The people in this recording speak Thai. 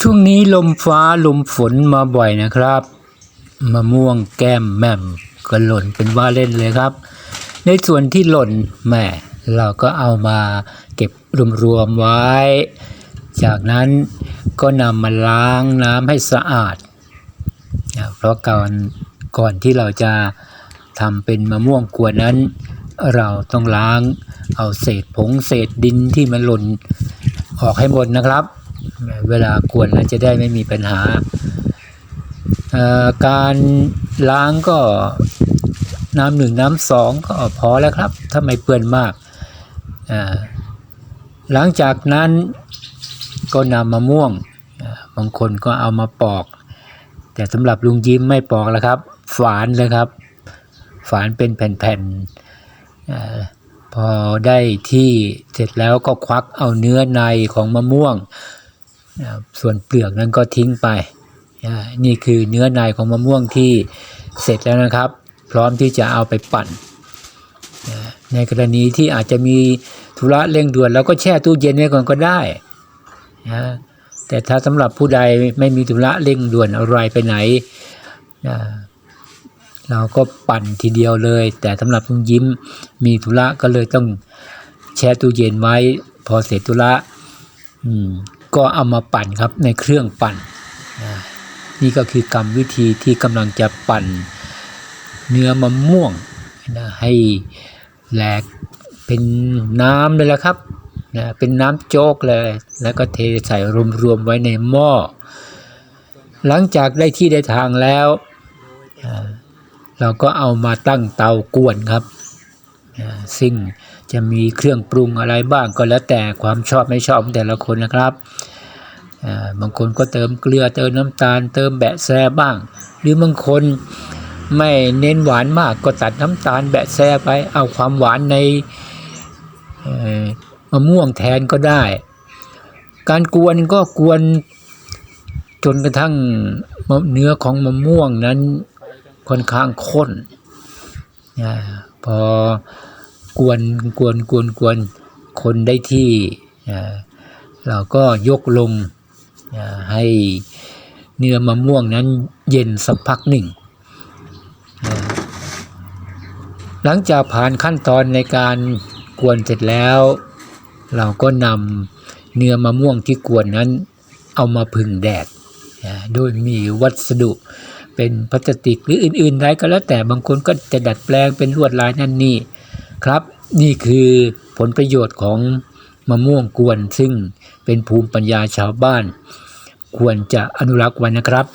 ช่วงนี้ลมฟ้าลมฝนมาบ่อยนะครับมะม่วงแก้มแม่มก็หล่นเป็นว่าเล่นเลยครับ ในส่วนที่หล่นแหม่เราก็เอามาเก็บรวมๆไว้ จากนั้นก็นำมาล้างน้ำให้สะอาดนะเพราะก่อนก่อนที่เราจะทำเป็นมะม่วงกวนนั้น เราต้องล้างเอาเศษผงเศษดินที่มันหล่นออกให้หมดนะครับ เวลากวนแล้วจะได้ไม่มีปัญหา การล้างก็น้ำหนึ่งน้ำสองก็พอแล้วครับ ถ้าไม่เปื้อนมาก หลังจากนั้นก็นำมะม่วง บางคนก็เอามาปอก แต่สำหรับลุงยิ้มไม่ปอกแล้วครับ ฝานเลยครับ ฝานเป็นแผ่นๆพอได้ที่เสร็จแล้วก็ควักเอาเนื้อในของมะม่วง ส่วนเปลือกนั้นก็ทิ้งไป นี่คือเนื้อในของมะม่วงที่เสร็จแล้วนะครับ พร้อมที่จะเอาไปปั่น ในกรณีที่อาจจะมีธุระเร่งด่วนเราก็แช่ตู้เย็นไว้ก่อนก็ได้นะแต่ถ้าสำหรับผู้ใดไม่มีธุระเร่งด่วนอะไรไปไหนเราก็ปั่นทีเดียวเลย แต่สำหรับลุงยิ้มมีธุระก็เลยต้องแช่ตู้เย็นไว้ พอเสร็จธุระ ก็เอามาปั่นครับในเครื่องปั่นนะนี่ก็คือกรรมวิธีที่กำลังจะปั่นเนื้อมะม่วงนะให้แหลกเป็นน้ำเลยละครับนะเป็นน้ำโจ๊กเลย แล้วก็เทใส่รวมๆไว้ในหม้อ หลังจากได้ที่ได้ทางแล้ว เราก็เอามาตั้งเตากวนครับอ่าซึ่ง จะมีเครื่องปรุงอะไรบ้างก็แล้วแต่ความชอบไม่ชอบของแต่ละคนนะครับบางคนก็เติมเกลือเติมน้ำตาล เติมแบะแซบ้าง หรือบางคนไม่เน้นหวานมากก็ตัดน้ำตาลแบะแซไปเอาความหวานในมะม่วงแทนก็ได้ การกวนก็กวนจนกระทั่งเนื้อของมะม่วงนั้นค่อนข้างข้นพอ กวนกวนกวนกวนคนได้ที่เราก็ยกลงให้เนื้อมะม่วงนั้นเย็นสักพักหนึ่ง หลังจากผ่านขั้นตอนในการกวนเสร็จแล้ว เราก็นำเนื้อมะม่วงที่กวนนั้นเอามาผึ่งแดดโดยมีวัสดุเป็นพลาสติกหรืออื่นๆใดก็แล้วแต่บางคนก็จะดัดแปลงเป็นลวดลายนั่นนี่ ครับ นี่คือผลประโยชน์ของมะม่วงกวนซึ่งเป็นภูมิปัญญาชาวบ้าน ควรจะอนุรักษ์ไว้นะครับ